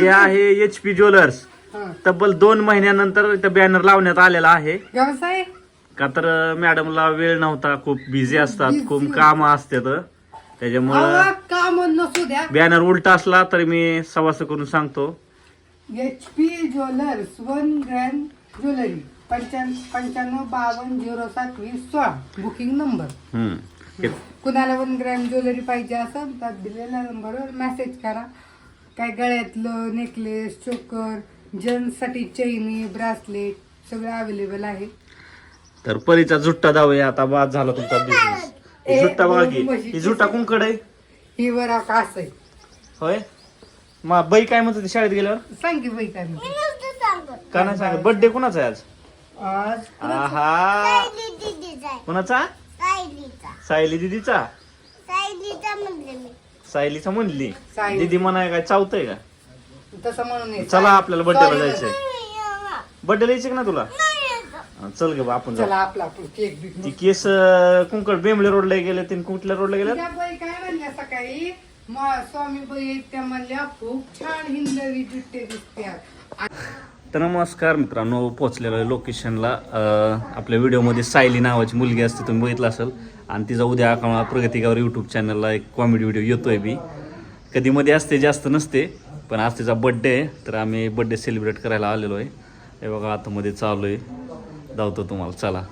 हे आहे H P jewellers हा. तब्बल दोन महिन्यानंतर इथं बॅनर लावण्यात आलेला आहे. व्यवसाय? का तर मॅडमला वेळ नव्हता. खूप बिझी असतात. खूप काम असतात. त्याच्यामुळं अहो, काम नसू द्या. बॅनर उलटा असला तरी मी सवास करून सांगतो. H P jewellers one gram jewellery पंच्याण्णव पंच्याण्णव बावन्न झिरो सात वीस सोळा. बुकिंग नंबर हम्म. हे- कुणाला वन ग्रॅम ज्वेलरी पाहिजे असेल तर दिलेल्या नंबरवर मेसेज करा. काय गळ्यातलं नेकलेस चोकर जेंट्ससाठी चैनी ब्रासलेट सगळं अवेलेबल आहे. तर परीचा झुट्टा दावूया आता बाद झाला तुमचा बिझनेस झुट्टा बघा की ही झुट्टा कुंकड आहे? ही वर असं आहे. होय? मा बाई काय म्हणत होती शाळेत गेल्यावर? सांग की बाई काय म्हणते. का नाही सांगत? बर्थडे कुणाचा आहे आज? आज आहा. कुणाचा? सायली दिदीचा? सायलीचा म्हणली सायली. दिदी म्हणाय काय चावतंय का? तसं म्हणून ये. चला आपल्याला बर्थडेला Sorry. जायचंय. बर्थडेला यायचं का ना तुला? हा, चल ग बा आपण जाऊ. चला आपला आपण केक बिक ती केस अं, कुंकड बेंबळे रोडला गेले तीन कुठल्या रोडला गेल्या त्या बाई काय म्हणल्या सकाळी? म- स्वामी बाई त्या म्हणल्या खूप छान हिंदवी जुट्टे दिसत्या तर नमस्कार मित्रांनो पोहोचलेलो आहे लोकेशनला आपल्या व्हिडिओमध्ये सायली नावाची मुलगी असते तुम्ही बघितलं असेल. आणि तिचा उद्या अकाउंट प्रगतिकावर यूट्यूब चॅनलला एक कॉमेडी व्हिडिओ येतोय मी कधी मध्ये असते जास्त नसते पण आज तिचा बड्डे आहे तर आम्ही बड्डे सेलिब्रेट करायला आलेलो आहे. हे बघा आतमध्ये चालू आहे. धावतो तुम्हाला चला.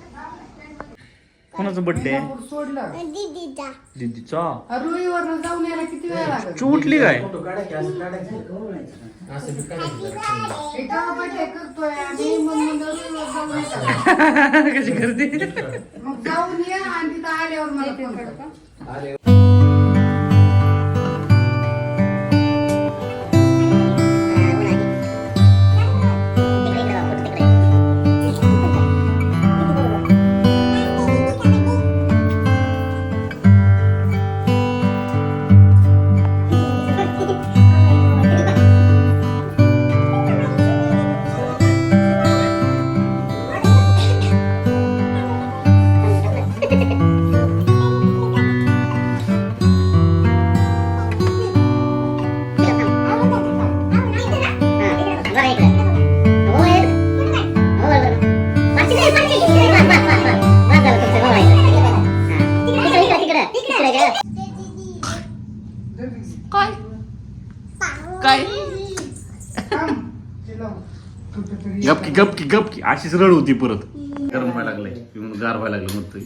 कोणाचा बड्डे आहे सोडलं. दीदीचा. दिदीचा? रुईवर जाऊन यायला किती वेळ लागेल? चुटली काय? एका बर्थडे करतोय आणि मग म्हणलं रुईवर जाऊन येतात. कशी करते? मग जाऊन या आणि तिथं आल्यावर मला फोन करता काय? काय? गपकी गपकी गपकी अशीच रड होती परत. गरम व्हायला लागलंय. म्हणून गार व्हायला लागलं म्हणतोय.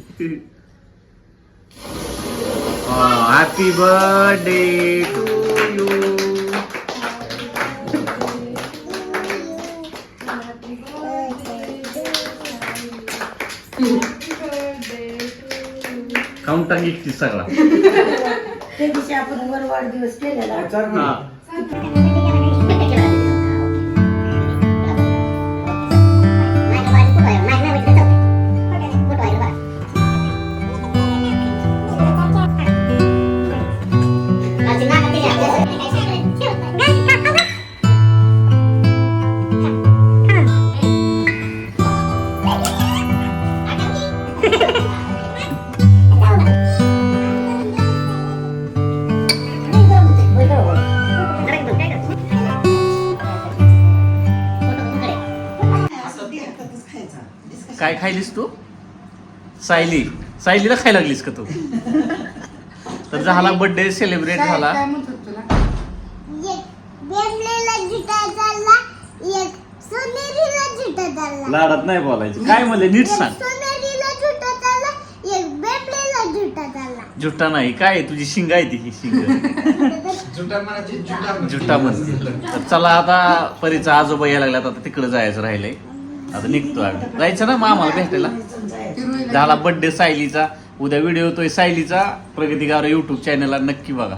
हॅपी बर्थडे टू यू खाऊन टाक एकटी सगळा. त्या दिवशी आपण वर वाढदिवस केलेला. हा. काय खायलीस तू? सायली. सायलीला खायला लागलीस का तू? तर झाला बर्थडे सेलिब्रेट झाला. जुटा जुटा लाडात नाही बोलायचं. काय म्हणले? नीट सांग. सोनेरीला जुटा जुटा नाही. काय आहे? तुझी शिंग आहे ती ही शिंग. जुट्टा म्हणते तर चला आता परीचा आजोबा यायला लागला आता तिकडे जायचं राहिलंय. आता निघतो आम्ही. जायचं ना मामाला भेटायला? झाला बड्डे सायलीचा. उद्या व्हिडिओ येतोय सायलीचा. प्रगती गाव युट्यूब चॅनलला नक्की बघा.